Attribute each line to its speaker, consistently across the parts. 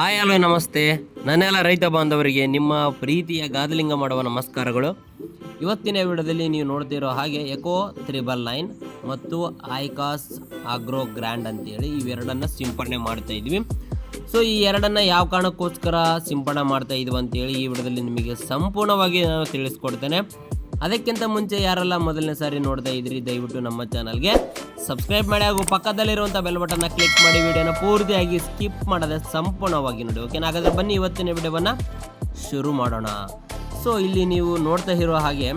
Speaker 1: Hi, hello, ನಮಸ್ತೆ. ನನ್ನೆಲ್ಲ ರೈತ ಬಾಂಧವರಿಗೆ ನಿಮ್ಮ ಪ್ರೀತಿಯ ಗಾದಲಿಂಗ ಮಾಡುವ ನಮಸ್ಕಾರಗಳು. ಇವತ್ತಿನ ವಿಡಿಯೋದಲ್ಲಿ ನೀವು ನೋಡ್ತಿರೋ ಹಾಗೆ ಎಕೋ ತ್ರಿಬಲ್ ನೈನ್ ಮತ್ತು ಐಕಾಸ್ ಆಗ್ರೋ ಗ್ರ್ಯಾಂಡ್ ಅಂತೇಳಿ ಇವೆರಡನ್ನು ಸಿಂಪಡಣೆ ಮಾಡ್ತಾ ಇದ್ವಿ. ಸೊ ಈ ಎರಡನ್ನು ಯಾವ ಕಾರಣಕ್ಕೋಸ್ಕರ ಸಿಂಪಡಣೆ ಮಾಡ್ತಾ ಇದ್ವಿ ಅಂತೇಳಿ ಈ ವಿಡಿಯೋದಲ್ಲಿ ನಿಮಗೆ ಸಂಪೂರ್ಣವಾಗಿ ನಾನು ತಿಳಿಸ್ಕೊಡ್ತೇನೆ. ಅದಕ್ಕಿಂತ ಮುಂಚೆ ಯಾರೆಲ್ಲ ಮೊದಲನೇ ಸಾರಿ ನೋಡ್ತಾ ಇದ್ರಿ, ದಯವಿಟ್ಟು ನಮ್ಮ ಚಾನಲ್ಗೆ ಸಬ್ಸ್ಕ್ರೈಬ್ ಮಾಡಿ ಹಾಗೂ ಪಕ್ಕದಲ್ಲಿರುವಂಥ ಬೆಲ್ ಬಟನ್ನ ಕ್ಲಿಕ್ ಮಾಡಿ ವಿಡಿಯೋನ ಪೂರ್ತಿಯಾಗಿ ಸ್ಕಿಪ್ ಮಾಡದೆ ಸಂಪೂರ್ಣವಾಗಿ ನೋಡಿ. ಓಕೆನಾ ಹಾಗಾದರೆ ಬನ್ನಿ ಇವತ್ತಿನ ವಿಡಿಯೋವನ್ನು ಶುರು ಮಾಡೋಣ. ಸೊ ಇಲ್ಲಿ ನೀವು ನೋಡ್ತಾ ಇರೋ ಹಾಗೆ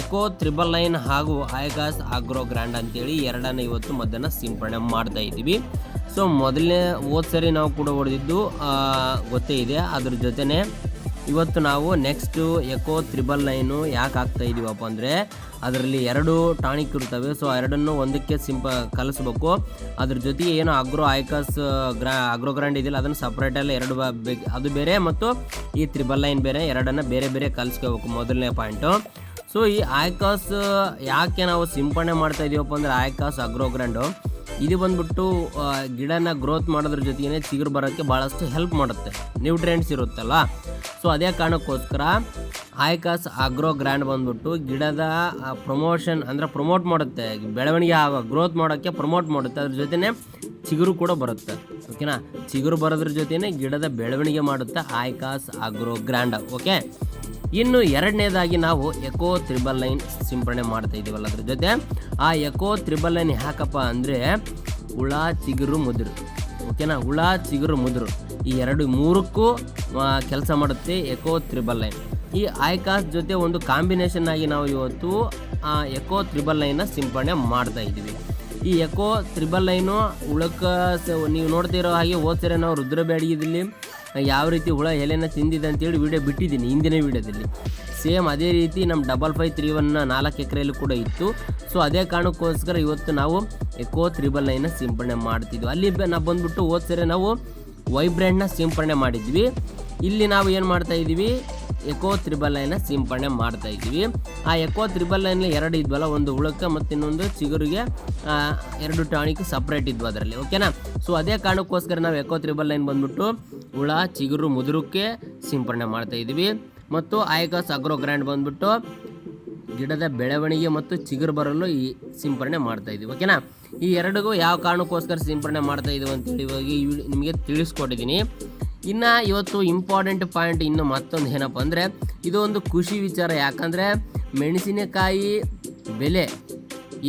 Speaker 1: ಎಕೋ ತ್ರಿಬಲ್ ನೈನ್ ಹಾಗೂ ಆಯಗಾಸ್ ಆಗ್ರೋ ಗ್ರ್ಯಾಂಡ್ ಅಂತೇಳಿ ಎರಡನ್ನ ಇವತ್ತು ಮಧ್ಯಾಹ್ನ ಸಿಂಪಡಣೆ ಮಾಡ್ತಾ ಇದ್ದೀವಿ. ಸೊ ಮೊದಲನೇ ಹೋದ ಸರಿ ನಾವು ಕೂಡ ಹೊಡೆದಿದ್ದು ಗೊತ್ತೇ ಇದೆ. ಅದ್ರ ಜೊತೆನೆ ಇವತ್ತು ನಾವು ನೆಕ್ಸ್ಟು ಎಕೋ ತ್ರಿಬಲ್ ನೈನು ಯಾಕೆ ಹಾಕ್ತಾ ಇದ್ದೀವಪ್ಪ ಅಂದರೆ ಅದರಲ್ಲಿ ಎರಡು ಟಾನಿಕ್ ಇರ್ತವೆ. ಸೊ ಎರಡನ್ನು ಒಂದಕ್ಕೆ ಸಿಂಪ ಕಲಿಸ್ಬೇಕು. ಅದ್ರ ಜೊತೆಗೆ ಏನು ಅಗ್ರೋ ಆಯ್ಕಸ್ ಗ್ರಾ ಅಗ್ರೋ ಗ್ರ್ಯಾಂಡ್ ಇದೆಯಲ್ಲ, ಅದನ್ನು ಸಪ್ರೇಟಲ್ಲಿ ಎರಡು ಅದು ಬೇರೆ ಮತ್ತು ಈ ತ್ರಿಬಲ್ ಲೈನ್ ಬೇರೆ, ಎರಡನ್ನು ಬೇರೆ ಬೇರೆ ಕಲಿಸ್ಕೋಬೇಕು ಮೊದಲನೇ ಪಾಯಿಂಟು ಸೊ ಈ ಆಯ್ಕಾಸ್ ಯಾಕೆ ನಾವು ಸಿಂಪಡಣೆ ಮಾಡ್ತಾ ಇದೀವಪ್ಪ ಅಂದರೆ ಆಯ್ಕಾಸ್ ಅಗ್ರೋ ಗ್ರ್ಯಾಂಡು ಇದು ಬಂದ್ಬಿಟ್ಟು ಗಿಡನ ಗ್ರೋತ್ ಮಾಡೋದ್ರ ಜೊತೆಗೆ ಚಿಗುರು ಬರೋಕ್ಕೆ ಭಾಳಷ್ಟು ಹೆಲ್ಪ್ ಮಾಡುತ್ತೆ. ನ್ಯೂಟ್ರಿಯೆಂಟ್ಸ್ ಇರುತ್ತಲ್ಲ. ಸೊ ಅದೇ ಕಾರಣಕ್ಕೋಸ್ಕರ ಆಯ್ಕಾಸ್ ಆಗ್ರೋ ಗ್ರ್ಯಾಂಡ್ ಬಂದ್ಬಿಟ್ಟು ಗಿಡದ ಪ್ರಮೋಷನ್ ಅಂದರೆ ಪ್ರಮೋಟ್ ಮಾಡುತ್ತೆ. ಬೆಳವಣಿಗೆ ಆಗ, ಗ್ರೋತ್ ಮಾಡೋಕ್ಕೆ ಪ್ರಮೋಟ್ ಮಾಡುತ್ತೆ. ಅದ್ರ ಜೊತೆನೆ ಚಿಗುರು ಕೂಡ ಬರುತ್ತೆ. ಓಕೆನಾ? ಚಿಗುರು ಬರೋದ್ರ ಜೊತೆನೇ ಗಿಡದ ಬೆಳವಣಿಗೆ ಮಾಡುತ್ತೆ ಆಯ್ಕಾಸ್ ಆಗ್ರೋ ಗ್ರ್ಯಾಂಡ್. ಓಕೆ? ಇನ್ನು ಎರಡನೇದಾಗಿ ನಾವು ಎಕೋ ತ್ರಿಬಲ್ ಲೈನ್ ಸಿಂಪಡಣೆ ಮಾಡ್ತಾ ಇದ್ದೀವಲ್ಲ ಅದ್ರ ಜೊತೆ. ಆ ಎಕೋ ತ್ರಿಬಲ್ ಲೈನ್ ಯಾಕಪ್ಪ ಅಂದರೆ ಹುಳ, ಚಿಗುರು, ಮುದುರು. ಓಕೆನಾ? ಹುಳ, ಚಿಗುರು, ಮುದುರು. ಈ ಎರಡು ಮೂರಕ್ಕೂ ಕೆಲಸ ಮಾಡುತ್ತೆ ಎಕೋ ತ್ರಿಬಲ್ ಲೈನ್ ಈ ಐಕಾಸ್ ಜೊತೆ ಒಂದು ಕಾಂಬಿನೇಷನ್ ಆಗಿ ನಾವು ಇವತ್ತು ಎಕೋ ತ್ರಿಬಲ್ ಲೈನ್ನ ಸಿಂಪಡಣೆ ಮಾಡ್ತಾ ಇದ್ದೀವಿ. ಈ ಎಕೋ ತ್ರಿಬಲ್ ಲೈನು ಉಳಕ ನೀವು ನೋಡ್ತಿರೋ ಹಾಗೆ ಓದ್ತಾರೆ ನಾವು ರುದ್ರಬೇಡಿಗೆದಲ್ಲಿ, ಯಾವ ರೀತಿ ಹುಳ ಎಲೆನ ತಿಂದಿದೆ ಅಂತೇಳಿ ವಿಡಿಯೋ ಬಿಟ್ಟಿದ್ದೀನಿ ಹಿಂದಿನ ವಿಡಿಯೋದಲ್ಲಿ ಸೇಮ್ ಅದೇ ರೀತಿ ನಮ್ಮ ಡಬಲ್ ಫೈವ್ ತ್ರೀ ಒನ್ ನಾಲ್ಕು ಎಕರೆಯಲ್ಲಿ ಕೂಡ ಇತ್ತು. ಸೊ ಅದೇ ಕಾರಣಕ್ಕೋಸ್ಕರ ಇವತ್ತು ನಾವು ಎಕೋ ತ್ರಿಬಲ್ ನೈನ್ನ ಸಿಂಪಡಣೆ ಮಾಡ್ತಿದ್ವಿ. ಅಲ್ಲಿ ನಾವು ಬಂದ್ಬಿಟ್ಟು ಓದ್ಸರೆ ನಾವು ವೈಬ್ರೆಂಟ್ನ ಸಿಂಪರಣೆ ಮಾಡಿದ್ವಿ. ಇಲ್ಲಿ ನಾವು ಏನು ಮಾಡ್ತಾ ಇದ್ದೀವಿ? ಎಕೋ ತ್ರಿಬಲ್ ಲೈನ್ನ ಸಿಂಪರಣೆ ಮಾಡ್ತಾ ಇದ್ದೀವಿ. ಆ ಎಕೋ ತ್ರಿಬಲ್ ಲೈನ್ ಎರಡು ಇದ್ವಲ್ಲ, ಒಂದು ಹುಳಕ್ಕೆ ಮತ್ತು ಇನ್ನೊಂದು ಚಿಗುರಿಗೆ ಎರಡು ಟಾಣಿಕ್ ಸಪ್ರೇಟ್ ಇದ್ವು ಅದರಲ್ಲಿ ಓಕೆನಾ ಸೊ ಅದೇ ಕಾರಣಕ್ಕೋಸ್ಕರ ನಾವು ಎಕೋ ತ್ರಿಬಲ್ ಲೈನ್ ಬಂದ್ಬಿಟ್ಟು ಹುಳ, ಚಿಗುರು, ಮುದುರಕ್ಕೆ ಸಿಂಪರಣೆ ಮಾಡ್ತಾ ಇದ್ದೀವಿ. ಮತ್ತು ಆಯಕಾಸ್ ಅಗ್ರೋ ಗ್ರ್ಯಾಂಡ್ ಬಂದ್ಬಿಟ್ಟು ಗಿಡದ ಬೆಳವಣಿಗೆ ಮತ್ತು ಚಿಗುರು ಬರಲು ಈ ಸಿಂಪರಣೆ ಮಾಡ್ತಾ ಇದ್ದೀವಿ ಓಕೆನಾ ಈ ಎರಡಿಗೂ ಯಾವ ಕಾರಣಕ್ಕೋಸ್ಕರ ಸಿಂಪರಣೆ ಮಾಡ್ತಾ ಇದೀವಿ ಅಂತೇಳಿ ಇವಾಗ ನಿಮಗೆ ತಿಳಿಸ್ಕೊಟ್ಟಿದ್ದೀನಿ. ಇನ್ನು ಇವತ್ತು ಇಂಪಾರ್ಟೆಂಟ್ ಪಾಯಿಂಟ್ ಇನ್ನು ಮತ್ತೊಂದು ಏನಪ್ಪ ಅಂದರೆ, ಇದು ಒಂದು ಖುಷಿ ವಿಚಾರ. ಯಾಕಂದರೆ ಮೆಣಸಿನಕಾಯಿ ಬೆಲೆ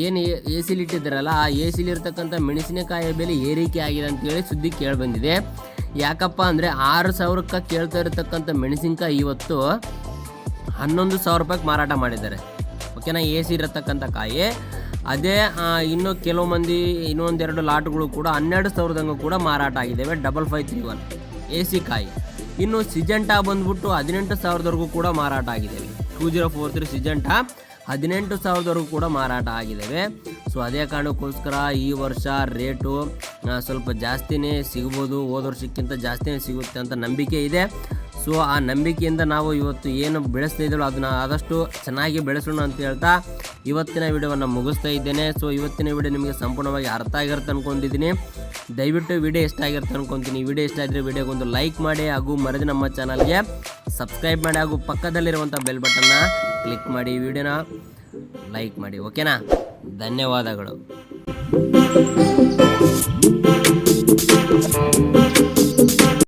Speaker 1: ಏನು ಎ ಸಿಲಿ ಇಟ್ಟಿದ್ದಾರಲ್ಲ, ಆ ಎ ಸಿಲಿ ಇರ್ತಕ್ಕಂಥ ಮೆಣಸಿನಕಾಯಿಯ ಬೆಲೆ ಏರಿಕೆ ಆಗಿದೆ ಅಂತೇಳಿ ಸುದ್ದಿ ಕೇಳಿಬಂದಿದೆ. ಯಾಕಪ್ಪ ಅಂದರೆ ಆರು ಸಾವಿರಕ್ಕೆ ಕೇಳ್ತಾ ಇರತಕ್ಕಂಥ ಮೆಣಸಿನಕಾಯಿ ಇವತ್ತು ಹನ್ನೊಂದು ಸಾವಿರ ರೂಪಾಯಿಗೆ ಮಾರಾಟ ಮಾಡಿದ್ದಾರೆ. ಓಕೆನಾ? ಎ ಸಿ ಇರತಕ್ಕಂಥ ಕಾಯಿ. ಅದೇ ಇನ್ನು ಕೆಲವು ಮಂದಿ ಇನ್ನೊಂದೆರಡು ಲಾಟ್ಗಳು ಕೂಡ ಹನ್ನೆರಡು ಸಾವಿರದಂಗೆ ಕೂಡ ಮಾರಾಟ ಆಗಿದ್ದಾವೆ double five three one A C ಕಾಯಿ. ಇನ್ನು ಸಿಜೆಂಟಾ ಬಂದ್ಬಿಟ್ಟು ಹದಿನೆಂಟು ಸಾವಿರದವರೆಗೂ ಕೂಡ ಮಾರಾಟ ಆಗಿದ್ದಾವೆ. Two zero four three Syngenta ಹದಿನೆಂಟು ಸಾವಿರದವರೆಗೂ ಕೂಡ ಮಾರಾಟ ಆಗಿದ್ದಾವೆ. ಸೊ ಅದೇ ಕಾರಣಕ್ಕೋಸ್ಕರ ಈ ವರ್ಷ ರೇಟು ಸ್ವಲ್ಪ ಜಾಸ್ತಿನೇ ಸಿಗ್ಬೋದು, ಹೋದ ವರ್ಷಕ್ಕಿಂತ ಜಾಸ್ತಿನೇ ಸಿಗುತ್ತೆ ಅಂತ ನಂಬಿಕೆ ಇದೆ. ಸೊ ಆ ನಂಬಿಕೆಯಿಂದ ನಾವು ಇವತ್ತು ಏನು ಬೆಳೆಸ್ತಾ ಇದ್ದೀವೋ ಅದನ್ನ ಆದಷ್ಟು ಚೆನ್ನಾಗಿ ಬೆಳೆಸೋಣ ಅಂತ ಹೇಳ್ತಾ ಇವತ್ತಿನ ವಿಡಿಯೋವನ್ನು ಮುಗಿಸ್ತಾ ಇದ್ದೇನೆ. ಸೊ ಇವತ್ತಿನ ವಿಡಿಯೋ ನಿಮಗೆ ಸಂಪೂರ್ಣವಾಗಿ ಅರ್ಥ ಆಗಿರುತ್ತೆ ಅನ್ಕೊಂಡಿದ್ದೀನಿ. ದಯವಿಟ್ಟು ವಿಡಿಯೋ ಇಷ್ಟ ಆಗಿರುತ್ತೆ ಅನ್ಕೊತೀನಿ. ವಿಡಿಯೋ ಇಷ್ಟ ಆದರೆ ವಿಡಿಯೋಗೊಂದು ಲೈಕ್ ಮಾಡಿ ಹಾಗೂ ಮರೆದು ನಮ್ಮ ಚಾನಲ್ಗೆ ಸಬ್ಸ್ಕ್ರೈಬ್ ಮಾಡಿ ಹಾಗೂ ಪಕ್ಕದಲ್ಲಿರುವಂಥ ಬೆಲ್ ಬಟನ್ನ ಕ್ಲಿಕ್ ಮಾಡಿ ವಿಡಿಯೋನ ಲೈಕ್ ಮಾಡಿ. ಓಕೆನಾ? ಧನ್ಯವಾದಗಳು.